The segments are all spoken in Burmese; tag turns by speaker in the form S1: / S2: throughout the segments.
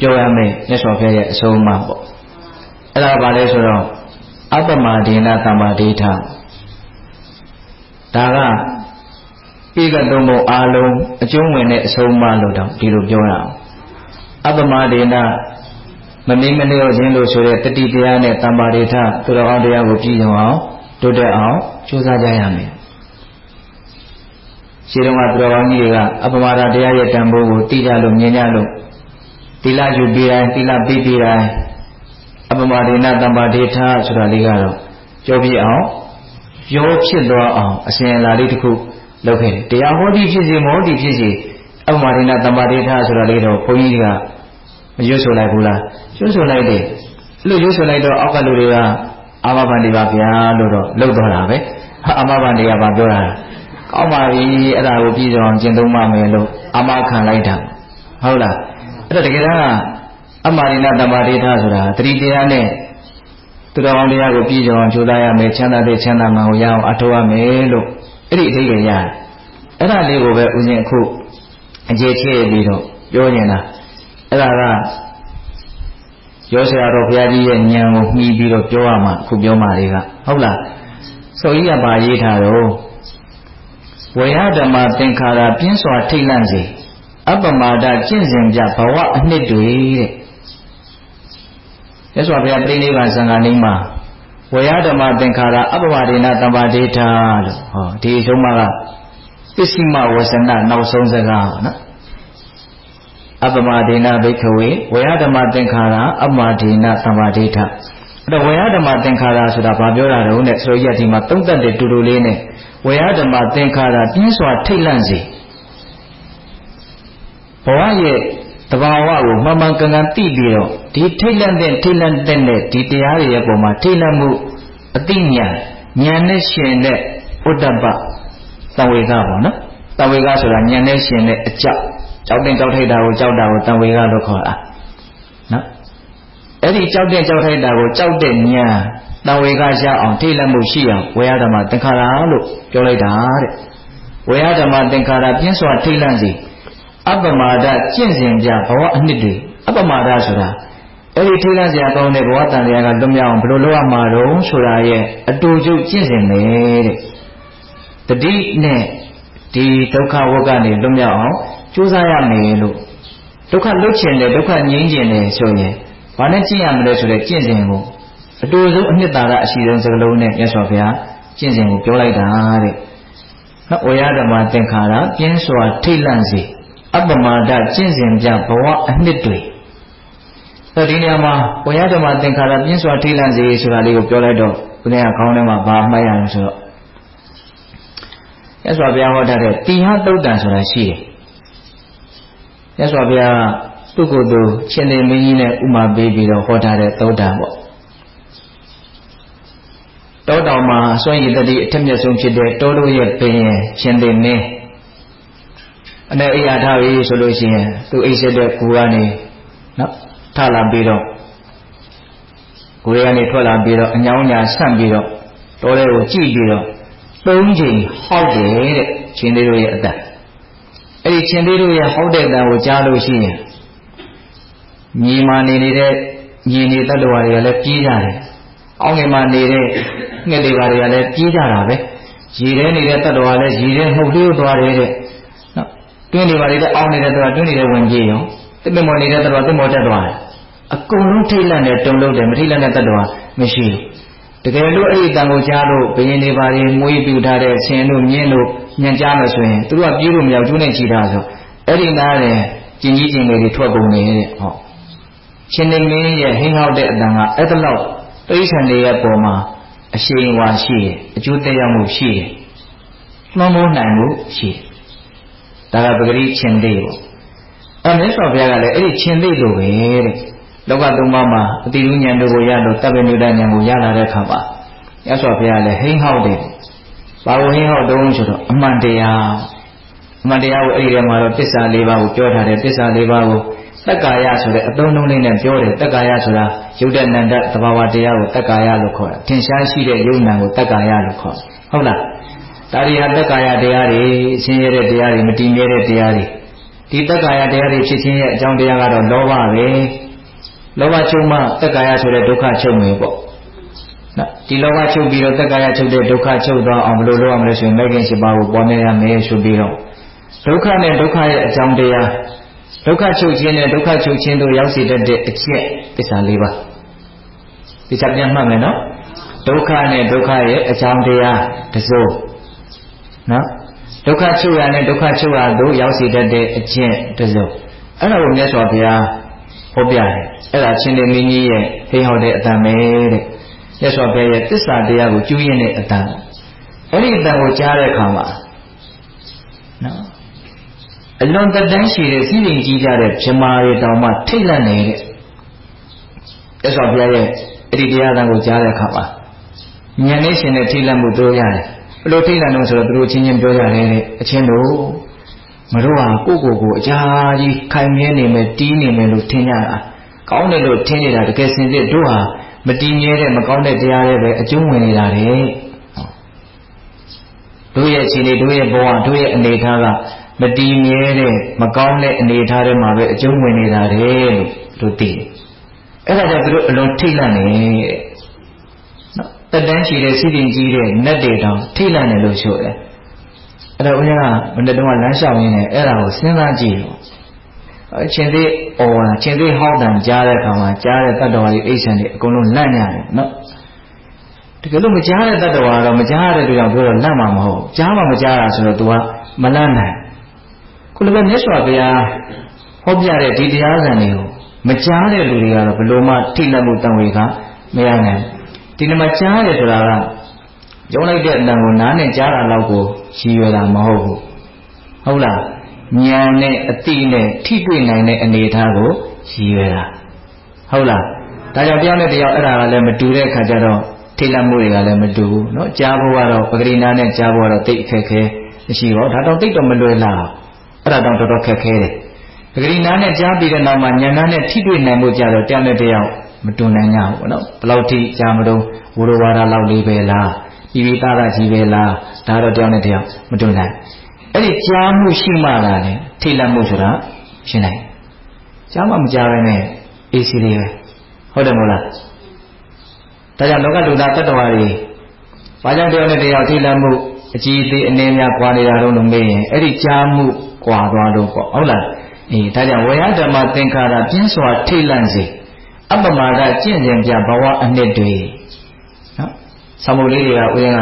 S1: ပြောရမယ်မြတ်စွာဘုရားရဲ့အဆုံးအမပေါ့အဲ့ဒါဘာလဲဆိုတော့အပ္ပမဒေနသမ္မာဒိဋ္ဌဒါကဧကသုံးပုံအားလုံးအကျုံးဝင်တဲ့အဆုံးအမလို့တော့ဒီလိုပြောရအောင်အပ္ပမဒေနမမင်းမလျော့ခြင်းလို့ဆိုတဲ့တတိတရားနဲ့တမ္ပါဒိဋ္ဌသူတော်ကောင်းတရားကိုပြည့်စုံအောင်တိုးတက်အောင်ကြိုးစားကြရမယ်ရှိတော်ကသူတော်ကောင်းကြီးတွေကအပ္ပမဒါတရားရဲ့တန်ဖိုးကိုသိကြလို့မြင်ကြလို့ သီလယူပြီးတိုင်းသီလပြီးပြီးတိုင်းအပမဒေနတမ္ပါဒေထဆိုတာလေးကတော့ကြောပြအောင်ပြောဖြစ်သွားအောင်အစဉ်အလာလေးတစ်ခုလုပ်ခဲ့တယ်တရားဟောဒီဖြစ်စီမဟုတ်ဒီဖြစ်စီအပမဒေနတမ္ပါဒေထဆိုတာလေးတော့ဘုန်းကြီးကမရွတ်ဆိုလိုက်ဘူးလားရွတ်ဆိုလိုက်တယ်အဲ့လိုရွတ်ဆိုလိုက်တော့အောက်ကလူတွေကအာမဘန္ဒီပါဗျာလို့တော့လှုပ်သွားတာပဲအာမဘန္ဒီကဘာပြောတာကောင်းပါပြီအဲ့ဒါကိုပြည်စုံအောင်ကျင့်သုံးပါမယ်လို့အာမခံလိုက်တာဟုတ်လား အဲ့တော့တကယ်ကအမာရိဏတမ္မာဒိဋ္ဌဆိုတာတတိတရားနဲ့သူတော်ကောင်းတရားကိုပြည့်စုံအောင်ကြိုးစားရမယ်ချမ်းသာတဲ့ချမ်းသာမှန်ကိုရအောင်အထောက်ရမယ်လို့အဲ့ဒီအထိတ်ကရတယ်အဲ့ဒါလေးကိုပဲဦးဇင်းအခုအခြေချဲ့ပြီးတော့ပြောနေတာအဲ့ဒါကရောဆရာတော်ဘုရားကြီးရဲ့ဉာဏ်ကိုမှီပြီးတော့ပြောရမှာအခုပြောမှလေးကဟုတ်လားဆိုကြီးကပါရေးထားတော့ဝေယဓမ္မသင်္ခါရပြင်းစွာထိတ်လန့်စေ အပ္ပမာဒကျင့်စဉ်ကြဘဝအနှစ်တွေတဲ့ရသော်ဘုရားပြိဋိဘံသံဃာနိမှာဝေယဓမ္မသင်္ခါရအပ္ပဝဒေနတမ္ပါဒေတာလို့ဟောဒီအဆုံးမကပစ္စည်းမဝဆနနောက်ဆုံးစကားပေါ့နော်အပ္ပမဒေနဘိခဝေဝေယဓမ္မသင်္ခါရအပ္ပမဒေနတမ္ပါဒေတာအဲ့တော့ဝေယဓမ္မသင်္ခါရဆိုတာဘာပြောတာတုံးနဲ့ဆိုရဒီမှာသုံးသက်တဲ့တူတူလေးနဲ့ဝေယဓမ္မသင်္ခါရပြင်းစွာထိတ်လန့်စေ ဘဝရဲ့တဘာဝကိုမှန်မှန်ကန်ကန်သိပြီးတော့ဒီထိတ်လန့်တဲ့ထိတ်လန့်တဲ့နဲ့ဒီတရားတွေရဲ့ပုံမှာထိတ်လန့်မှုအသိဉာဏ်ဉာဏ်နဲ့ရှင်တဲ့ဥဒ္ဒပသံဝေကပေါ့နော်သံဝေကဆိုတာဉာဏ်နဲ့ရှင်တဲ့အကြောက်ကြောက်တဲ့ကြောက်ထိုက်တာကိုကြောက်တာကိုသံဝေကလို့ခေါ်တာနော်အဲ့ဒီကြောက်တဲ့ကြောက်ထိုက်တာကိုကြောက်တဲ့ဉာဏ်သံဝေကရအောင်ထိတ်လန့်မှုရှိအောင်ဝေယဓမ္မသင်္ခါရလို့ပြောလိုက်တာတဲ့ဝေယဓမ္မသင်္ခါရပြင်းစွာထိတ်လန့်စီ အပ္ပမာဒကျင့်စဉ်ကြဘဝအနှစ်တွေအပ္ပမာဒဆိုတာအဲ့ဒီထိလန့်စရာကောင်းတဲ့ဘဝတန်တရားကလွတ်မြောက်အောင်ဘယ်လိုလုပ်ရမှာတော့ဆိုတာရဲ့အတူတူကျင့်စဉ်ပဲတဲ့တတိနဲ့ဒီဒုက္ခဝတ်ကနေလွတ်မြောက်အောင်ကြိုးစားရမယ်လို့ဒုက္ခလွတ်ချင်တယ်ဒုက္ခငြိမ်းချင်တယ်ဆိုရင်ဘာနဲ့ကျင့်ရမလဲဆိုတဲ့ကျင့်စဉ်ကိုအတူဆုံးအနှစ်သာရအရှိဆုံးစကလုံးနဲ့မြတ်စွာဘုရားကျင့်စဉ်ကိုပြောလိုက်တာတဲ့နော်ဝေယဓမ္မသင်္ခါရပြင်းစွာထိတ်လန့်စေ အပ္ပမာဒကျင့်စဉ်ပြဘဝအနှစ်တွေအဲဒီနေရာမှာဝေယဓမ္မသင်္ခါရပြင်းစွာထိလန့်စေဆိုတာလေးကိုပြောလိုက်တော့ဘုရားခေါင်းထဲမှာဘာမှတ်ရလဲဆိုတော့ရသော်ဘုရားဟောထားတဲ့တိဟသုတ်တံဆိုတာရှိတယ်ရသော်ဘုရားသူ့ကိုယ်သူရှင်နေမင်းကြီးနဲ့ဥမာပေးပြီးတော့ဟောထားတဲ့သုတ်တံပေါ့တောတောင်မှာစွန့်ရည်တတိအထက်မြတ်ဆုံးဖြစ်တဲ့တောတို့ရဲ့ပင်ရှင်နေမင်း အနေအိယာထားပြီဆိုလို့ရှိရင်သူအိတ်ဆက်တဲ့ကူကနေနော်ထလာပြီးတော့ကိုယ်ကနေထွက်လာပြီးတော့အညောင်းညာဆန့်ပြီးတော့တောထဲကိုကြည့်ပြီးတော့သုံးချိန်ဟောက်တယ်တဲ့ချင်းသေးတို့ရဲ့အတန်အဲ့ဒီချင်းသေးတို့ရဲ့ဟောက်တဲ့အတန်ကိုကြားလို့ရှိရင်ညီမာနေနေတဲ့ညီနေတတ္တဝါတွေကလည်းပြေးကြတယ်အောင်းငယ်မှာနေတဲ့ငှက်တွေပါတွေကလည်းပြေးကြတာပဲရည်ထဲနေတဲ့တတ္တဝါလည်းရည်ထဲမှုတ်လေးသွားတယ်တဲ့နော် တွင်းနေပါလေတဲ့အောင်းနေတဲ့တတ္တဝါတွင်းနေတဲ့ဝင်ပြေးရောတစ်မမော်နေတဲ့တတ္တဝါတစ်မော်တက်သွားတယ်အကုန်လုံးထိတ်လန့်တယ်တုံလို့တယ်မထိတ်လန့်တဲ့တ attva မရှိတကယ်လို့အဲ့ဒီတန်ကိုကြားလို့ဘယင်းတွေပါရင်မွေးပြူထားတဲ့ဆင်းတို့မြင်းတို့ညံကြားလို့ဆိုရင်သူတို့ကပြေးလို့မရကျိုးနဲ့ချီတာဆိုအဲ့ဒီနားတယ်ကျင်ကြီးကျင်လေးတွေထွက်ကုန်နေတဲ့ဟောရှင်နေမင်းရဲ့ဟင်းဟောက်တဲ့အတန်ကအဲ့ဒါလောက်တိဋ္ဌာန်တွေရဲ့ပုံမှာအရှိန်ဝါရှိတယ်အကျိုးသက်ရောက်မှုရှိတယ်နှောမိုးနိုင်မှုရှိတယ် ဒါကပဂရိရှင်သေးပေါ့အဲမြတ်စွာဘုရားကလည်းအဲ့ဒီရှင်သေးလိုပဲတဲ့လောကသုံးပါးမှာအတိရုဉာဏ်တို့ကိုရလို့တပ်ပိနုဒ္ဒဉာဏ်ကိုရလာတဲ့အခါမှာရသော်ဘုရားလည်းဟိန်းဟောက်တယ်။ဘာလို့ဟိန်းဟောက်တုံးဆိုတော့အမှန်တရားအမှန်တရားကိုအဲ့ဒီထဲမှာတော့တစ္ဆာ၄ပါးကိုပြောထားတယ်တစ္ဆာ၄ပါးကိုတက္ကာယဆိုတဲ့အသုံးနှုန်းလေးနဲ့ပြောတယ်တက္ကာယဆိုတာယုတ်တဏ္ဍသဘာဝတရားကိုတက္ကာယလို့ခေါ်တယ်ထင်ရှားရှိတဲ့ယုံနာကိုတက္ကာယလို့ခေါ်တယ်ဟုတ်လား ဒါရီဟာတက္ကာယတရားတွေဆင်းရဲတဲ့တရားတွေမတည်မြဲတဲ့တရားတွေဒီတက္ကာယတရားတွေဖြစ်ခြင်းရဲ့အကြောင်းတရားကတော့လောဘပဲလောဘချုပ်မှတက္ကာယဆိုတဲ့ဒုက္ခချုပ်မယ်ပေါ့နော်ဒီလောဘချုပ်ပြီးတော့တက္ကာယချုပ်တဲ့ဒုက္ခချုပ်သွားအောင်ဘယ်လိုလုပ်ရမလဲဆိုရင်မဲ့ခင်ရှိပါကိုပေါ်နေရမယ်ဆိုပြီးတော့ဒုက္ခနဲ့ဒုက္ခရဲ့အကြောင်းတရားဒုက္ခချုပ်ခြင်းနဲ့ဒုက္ခချုပ်ခြင်းတို့ရောက်စေတတ်တဲ့အချက်သစ္စာ၄ပါးဒီချက်ပြန်မှတ်မယ်နော်ဒုက္ခနဲ့ဒုက္ခရဲ့အကြောင်းတရားတစိုး နော်ဒုက္ခချုပ်ရနဲ့ဒုက္ခချုပ်ရတို့ရောက်စေတတ်တဲ့အကျင့်တစုံအဲ့ဒါကိုမြတ်စွာဘုရားဟောပြတယ်အဲ့ဒါရှင်တေမင်းကြီးရဲ့ဟိဟောတဲ့အတန်ပဲတဲ့မြတ်စွာဘုရားရဲ့တစ္ဆာတရားကိုကျူးရင်းတဲ့အတန်အဲ့ဒီအတန်ကိုကြားတဲ့အခါမှာနော်အလွန်တတန်းရှိတဲ့စီးရင်ကြီးကြတဲ့ဗြမာတွေတောင်မှထိတ်လန့်နေတဲ့မြတ်စွာဘုရားရဲ့အဲ့ဒီတရားအတန်ကိုကြားတဲ့အခါမှာဉာဏ်နဲ့ရှင်တဲ့ထိတ်လန့်မှုတို့ရတယ် ဘလို့ထိတ်လန့်တော့ဆိုတော့သူတို့ချင်းချင်းပြောကြတယ်တဲ့အချင်းတို့မတို့ဟာကိုကိုကိုအကြာကြီးခိုင်မြဲနေမယ်တီးနေမယ်လို့ထင်ကြတာကောင်းတယ်လို့ထင်နေတာတကယ်စင်စစ်တို့ဟာမတည်မြဲတဲ့မကောင်းတဲ့တရားတွေပဲအကျုံးဝင်နေတာတဲ့တို့ရဲ့အခြေအနေတို့ရဲ့ဘဝတို့ရဲ့အနေအထားကမတည်မြဲတဲ့မကောင်းတဲ့အနေအထားတွေမှာပဲအကျုံးဝင်နေတာတဲ့လို့တို့သိတယ်အဲ့ဒါကြောင့်သူတို့အလွန်ထိတ်လန့်နေတဲ့ တက်တန်းချီတဲ့စီးတင်ကြီးတဲ့နတ်တွေတောင်ထိတ်လန့်တယ်လို့ဆိုတယ်အဲ့တော့ဦးဇင်းကမနေ့တုန်းကလမ်းလျှောက်ရင်းနဲ့အဲ့ဒါကိုစဉ်းစားကြည့်တော့အချင်းသေးအော်ချင်းသေးဟောက်တန်ကြားတဲ့အခါမှာကြားတဲ့တတ္တဝါတွေအိဋ္ဌံတွေအကုန်လုံးလန့်ရတယ်နော်တကယ်လို့မကြားတဲ့တတ္တဝါတော့မကြားတဲ့လူကြောင့်ပြောတော့လန့်မှာမဟုတ်ကြားမှမကြားတာဆိုတော့ तू ကမလန့်နိုင်ခုလည်းမြတ်စွာဘုရားဟောပြတဲ့ဒီတရားစံတွေကိုမကြားတဲ့လူတွေကတော့ဘယ်လိုမှထိတ်လန့်မှုတန်ဝေကမရနိုင် ဒီနေ့မှာကြားတယ်ဆိုတာကရုံးလိုက်တဲ့အတန်ကိုနားနဲ့ကြားတာတော့ကိုရည်ရွယ်တာမဟုတ်ဘူးဟုတ်လားဉာဏ်နဲ့အတိနဲ့ထိတွေ့နိုင်တဲ့အနေအထားကိုရည်ရွယ်တာဟုတ်လားဒါကြောင့်တရားနဲ့တရားအဲ့ဒါကလည်းမတူတဲ့အခါကျတော့ထိတ်လန့်မှုတွေကလည်းမတူဘူးเนาะကြားဖို့ကတော့ပဂရိနာနဲ့ကြားဖို့ကတော့တိတ်အခက်ခဲမရှိတော့ဒါတော့တိတ်တော့မလွယ်လားအဲ့ဒါတော့တော်တော်ခက်ခဲတယ်ပဂရိနာနဲ့ကြားပြီးတဲ့နောက်မှာဉာဏ်နာနဲ့ထိတွေ့နိုင်မှုကြတော့တရားနဲ့တရား မတွန်နိုင်ကြဘူးပေါ့နော်ဘလောက်ထိကြာမတော့ဝရဝါဒလောက်လေးပဲလားပြီးပြီးသားသားကြီးပဲလားဒါတော့တောင်းနဲ့တောင်းမတွန်နိုင်အဲ့ဒီကြားမှုရှိမှလာတယ်ထိတ်လန့်မှုဆိုတာရှင်းနိုင်ကြားမှမကြားပဲနဲ့အေးစီလေးပဲဟုတ်တယ်မို့လားဒါကြောင့်လောကလူသားတ attva တွေဘာကြောင့်တောင်းနဲ့တောင်းထိတ်လန့်မှုအကြည်သေးအနေများကွာနေတာတော့လို့မေးရင်အဲ့ဒီကြားမှုကွာသွားလို့ပေါ့ဟုတ်လားအေးဒါကြောင့်ဝေယဓမ္မသင်္ခါရပြင်းစွာထိတ်လန့်စေ အပ္ပမာဒကျင့်ကြံပြဘဝအနှစ်တွေနော်ဆောင်းမုတ်လေးတွေကဦးရင်းက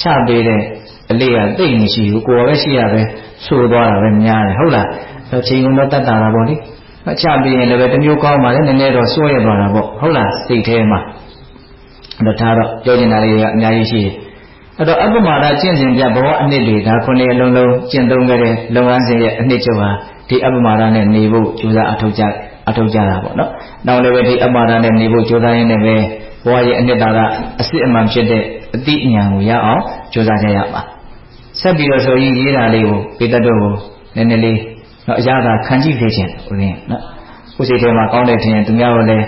S1: ချပေးတဲ့အလေးကသိမ့်မရှိဘူးကိုယ်ပဲရှိရပဲဆိုသွားတာပဲများတယ်ဟုတ်လားတော့ချိန်ကုန်တော့တတ်တာလားပေါ့လေအချပေးရင်လည်းပဲတမျိုးကောင်းပါလေနည်းနည်းတော့စွဲရသွားတာပေါ့ဟုတ်လားစိတ်ထဲမှာအဲ့တော့ဒါတော့ပြောချင်တာလေးကအများကြီးရှိတယ်အဲ့တော့အပ္ပမာဒကျင့်စဉ်ပြဘဝအနှစ်တွေဒါခုနှစ်အလုံးလုံးကျင့်သုံးခဲ့တဲ့လုပ်ငန်းစဉ်ရဲ့အနှစ်ချုပ်ဟာဒီအပ္ပမာဒနဲ့နေဖို့ကြိုးစားအထောက်ကြ အထောက်ကြတာပေါ့နော်။နောက်လည်းပဲဒီအပ္ပမာဒနဲ့နေဖို့ကြိုးစားရင်းနဲ့ပဲဘဝရဲ့အနှစ်သာရအစစ်အမှန်ဖြစ်တဲ့အတိအဉာဏ်ကိုရအောင်ကြိုးစားကြရပါဆက်ပြီးတော့ဆိုရင်ရေးတာလေးကိုပေတတ်တော့ကိုနည်းနည်းလေးတော့အရာသာခံကြည့်သေးခြင်းဦးရင်းနော်ကိုယ်စိတ်ထဲမှာကောင်းတဲ့ထင်ရင်သူများကိုလည်း